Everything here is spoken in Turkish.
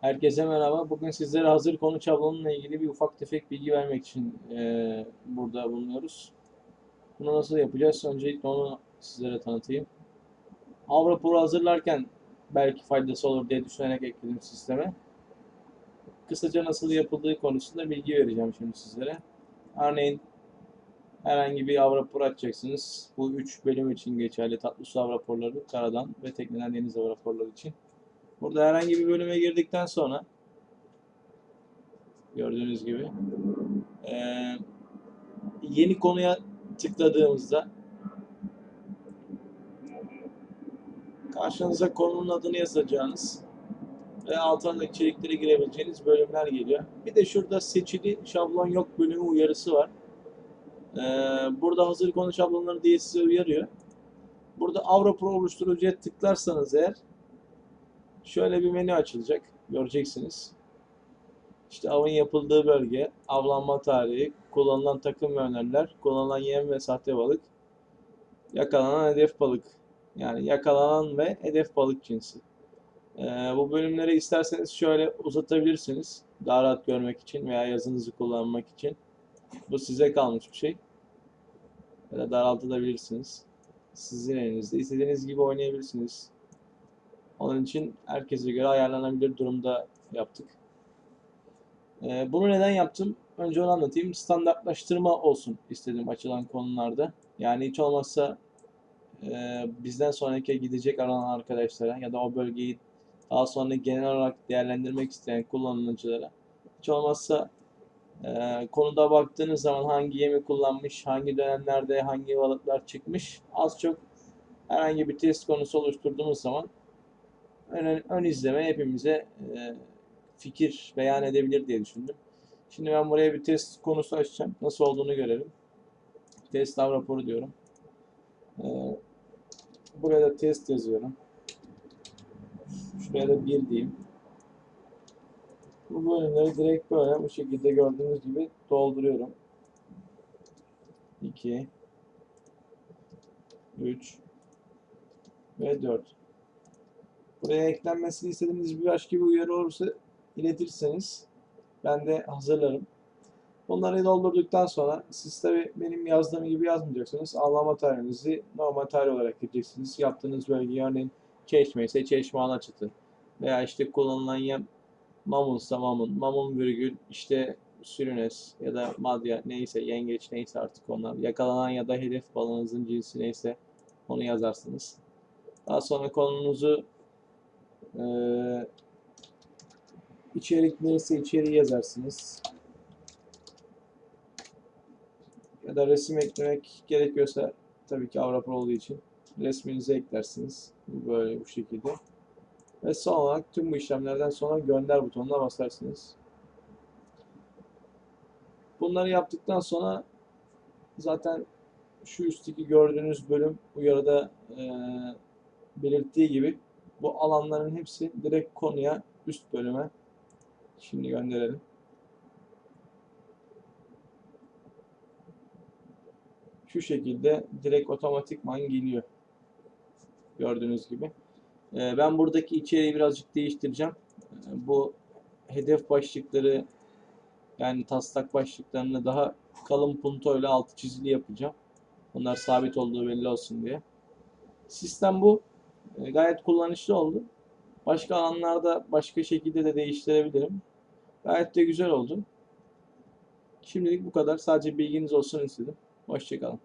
Herkese merhaba. Bugün sizlere hazır konu şablonuyla ilgili bir ufak tefek bilgi vermek için eee, burada bulunuyoruz. Bunu nasıl yapacağız? Öncelikle onu sizlere tanıtayım. Avrapor'u hazırlarken belki faydası olur diye düşünerek ekledim sisteme. Kısaca nasıl yapıldığı konusunda bilgi vereceğim şimdi sizlere. Örneğin herhangi bir avrapor açacaksınız. Bu üç bölüm için geçerli. Tatlı su avraporları, karadan ve tekneden deniz avraporları için. Burada herhangi bir bölüme girdikten sonra gördüğünüz gibi eee, yeni konuya tıkladığımızda karşınıza konunun adını yazacağınız ve altına da içeriklere girebileceğiniz bölümler geliyor. Bir de şurada seçili şablon yok bölümü uyarısı var. Eee, burada hazır konu şablonları diye size uyarıyor. Burada Avro oluşturucuya tıklarsanız eğer şöyle bir menü açılacak. Göreceksiniz. İşte avın yapıldığı bölge, avlanma tarihi, kullanılan takım ve öneriler, kullanılan yem ve sahte balık, yakalanan hedef balık. Yani yakalanan ve hedef balık cinsi. Ee, bu bölümleri isterseniz şöyle uzatabilirsiniz. Daha rahat görmek için veya yazınızı kullanmak için. Bu size kalmış bir şey. Ya da daraltabilirsiniz. Sizin elinizde. İstediğiniz gibi oynayabilirsiniz. Onun için herkese göre ayarlanabilir durumda yaptık. Ee, bunu neden yaptım? Önce onu anlatayım. Standartlaştırma olsun istedim açılan konularda. Yani hiç olmazsa e, bizden sonraki gidecek aranan arkadaşlara ya da o bölgeyi daha sonra genel olarak değerlendirmek isteyen kullanıcılara hiç olmazsa e, konuda baktığınız zaman hangi yemi kullanmış, hangi dönemlerde hangi balıklar çıkmış az çok herhangi bir test konusu oluşturduğumuz zaman ön, ön izleme hepimize e, fikir beyan edebilir diye düşündüm. Şimdi ben buraya bir test konusu açacağım. Nasıl olduğunu görelim. Test av raporu diyorum. E, buraya da test yazıyorum. Şuraya da 1 diyeyim. Bu bölümleri direkt böyle bu şekilde gördüğünüz gibi dolduruyorum. 2 3 ve 4 Buraya eklenmesini istediğiniz bir başka bir uyarı olursa iletirseniz ben de hazırlarım. Bunları doldurduktan sonra siz tabi benim yazdığım gibi yazmayacaksınız. Ağlama tarihinizi normal tarih olarak gireceksiniz. Yaptığınız bölge örneğin çeşme ise çeşme ana çıtı. Veya işte kullanılan yem mamunsa mamun, mamun virgül işte sürünes ya da madya neyse yengeç neyse artık onlar. Yakalanan ya da hedef balığınızın cinsi neyse onu yazarsınız. Daha sonra konunuzu ee, içerik neyse içeriği yazarsınız. Ya da resim eklemek gerekiyorsa tabii ki Avrupa olduğu için resminizi eklersiniz. Böyle bu şekilde. Ve son olarak tüm bu işlemlerden sonra gönder butonuna basarsınız. Bunları yaptıktan sonra zaten şu üstteki gördüğünüz bölüm uyarıda e, belirttiği gibi bu alanların hepsi direkt konuya üst bölüme şimdi gönderelim. Şu şekilde direkt otomatikman geliyor. Gördüğünüz gibi. Ee, ben buradaki içeriği birazcık değiştireceğim. Ee, bu hedef başlıkları yani taslak başlıklarını daha kalın punto ile altı çizili yapacağım. Bunlar sabit olduğu belli olsun diye. Sistem bu. E, gayet kullanışlı oldu. Başka alanlarda başka şekilde de değiştirebilirim. Gayet de güzel oldu. Şimdilik bu kadar. Sadece bilginiz olsun istedim. Hoşçakalın.